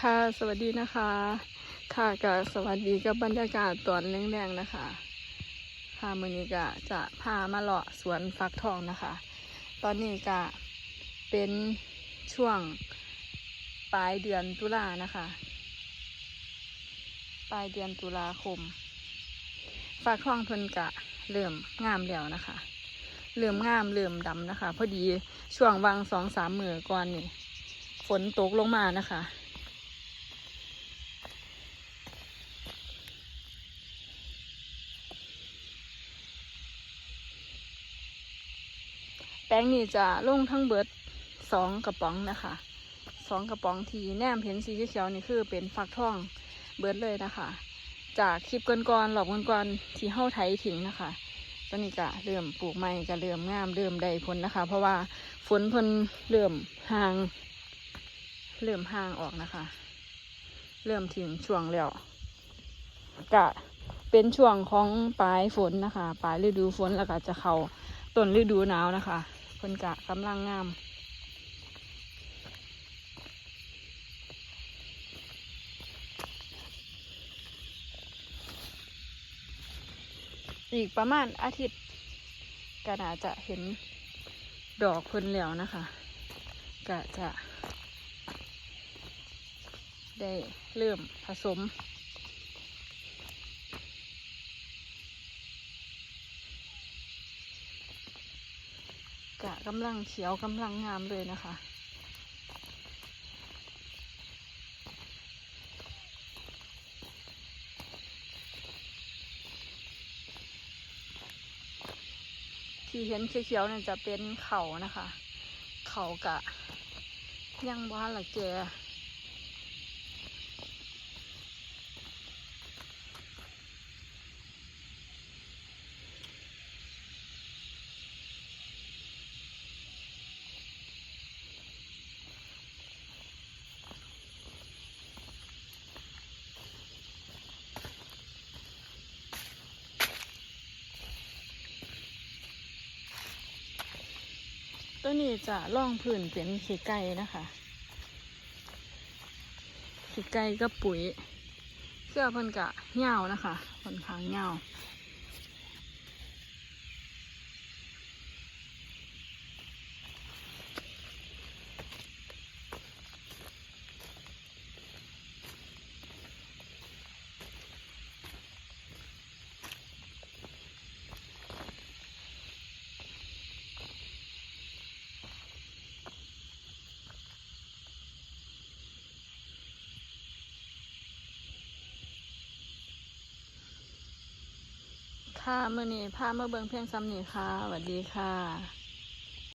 ค่ะสวัสดีนะคะ ค่ะก็สวัสดีกับบรรยากาศตอนแรงๆนะคะค่ะมือนี้ก็จะพามาเลาะสวนฟักทองนะคะ ตอนนี้ก็เป็นช่วงปลายเดือนตุลานะคะ ปลายเดือนตุลาคมฟักทองเพิ่นกะเริ่มงามแล้วนะคะ เริ่มงามเริ่มดำนะคะ พอดีช่วงวางสองสามมือก่อนนี่ฝนตกลงมานะคะ แป้งนี่จะลงทั้งเบิดสองกระป๋องนะคะสองกระป๋องทีแนมเห็นสีเขียวๆนี่คือเป็นฟักทองเบิดเลยนะคะ จากคลิปก่อนๆหลอกก่อนๆที่เฮ้าไถทิ้งนะคะตอนนี้ก็เริ่มปลูกใหม่ก็เริ่มงามเริ่มได้ผลนะคะ เพราะว่าฝนพิ่นเริ่มห่าง เริ่มห่างออกนะคะ เริ่มถึงช่วงแล้วก็เป็นช่วงของปลายฝนนะคะ ปลายฤดูฝนแล้วก็จะเข้าต้นฤดูหนาวนะคะ เพิ่นกะกำลังงามอีกประมาณอาทิตย์ก็น่าจะเห็นดอกเพิ่นแล้วนะคะก็จะได้เริ่มผสม กำลังเขียวกำลังงามเลยนะคะ ที่เห็นเขียวๆนั่นจะเป็นเขานะคะ เขากะ ยังว่าละแก ตัวนี้จะล่องพื้นเป็นขี้ไก่นะคะขี้ไก่กับปุ๋ยเสื้อเพิ่นกะเหงานะคะค่อนข้างเหงา ค่ะมื่อนี้พามาเบิงเพียงซ้ำนี่ค่ะสวัสดีค่ะ